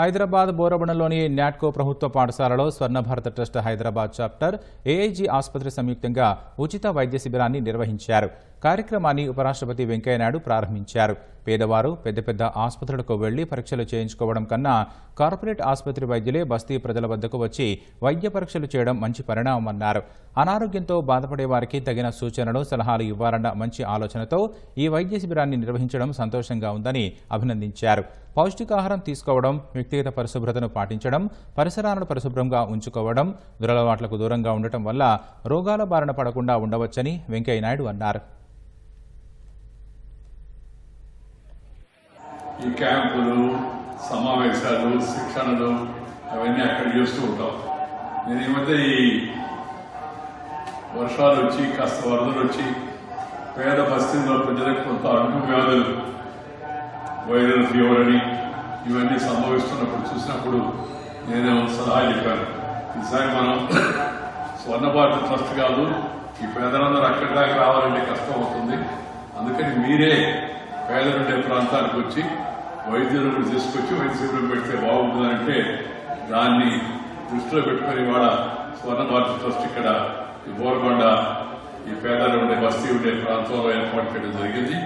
హైదరాబాద్ బోరబడంలోని నాట్కో ప్రభుత్వ పాఠశాలలో Swarna Bharat trust Hyderabad chapter AIG ఆసుపత్రి సంయుక్తంగా ఉచిత వైద్య శిబిరాన్ని నిర్వహించారు. కార్యక్రమాన్ని ఉపరాష్ట్రపతి వెంకయ్యనాయుడు ప్రారంభించారు. పేదవారు పెద్ద పెద్ద ఆసుపత్రులకు వెళ్ళి పరీక్షలు చేయించుకోవడం కన్నా కార్పొరేట్ ఆసుపత్రి వైద్యులే బస్తీ ప్రజల వద్దకు వచ్చి వైద్య పరీక్షలు చేయడం మంచి పరిణామమన్నారు. అనారోగ్యంతో బాధపడే వారికి తగిన సూచనలు సలహాలు ఇవ్వాలన్న మంచి ఆలోచనతో ఈ వైద్య శిబిరాన్ని నిర్వహించడం సంతోషంగా ఉందని అభినందించారు. పౌష్టికాహారం తీసుకోవడం వ్యక్తిగత పరిశుభ్రతను పాటించడం పరిసరాలను పరిశుభ్రంగా ఉంచుకోవడం దురలవాట్లకు దూరంగా ఉండటం వల్ల రోగాల బారిన పడకుండా ఉండవచ్చని వెంకయ్యనాయుడు అన్నారు. ఈ క్యాంపులు సమావేశాలు శిక్షణలు అవన్నీ అక్కడ చేస్తూ ఉంటాం. నేను ఈ మధ్య ఈ వర్షాలు వచ్చి కాస్త వరదలు వచ్చి పేద బస్తీల్లో ప్రజలకు కొంత అంటు వ్యాధులు వైరల్ ఫీవర్ అని ఇవన్నీ సంభవిస్తున్నప్పుడు చూసినప్పుడు నేను సలహా చెప్పాను. ఈసారి మనం స్వర్ణభారత ట్రస్ట్ కాదు ఈ పేదలందరూ అక్కడి దాకా రావాలంటే కష్టం అవుతుంది. అందుకని మీరే పేదలుండే ప్రాంతానికి వచ్చి వైద్యులను తీసుకొచ్చి వైద్య శిబిరం పెడితే బాగుంటుందంటే దాన్ని దృష్టిలో పెట్టుకుని వాళ్ళ స్వర్ణ భారత ట్రస్ట్ ఇక్కడ ఈ బోరబండ ఈ పేదలు ఉండే బస్తీ ఉండే ప్రాంతంలో ఏర్పాటు చేయడం జరిగింది.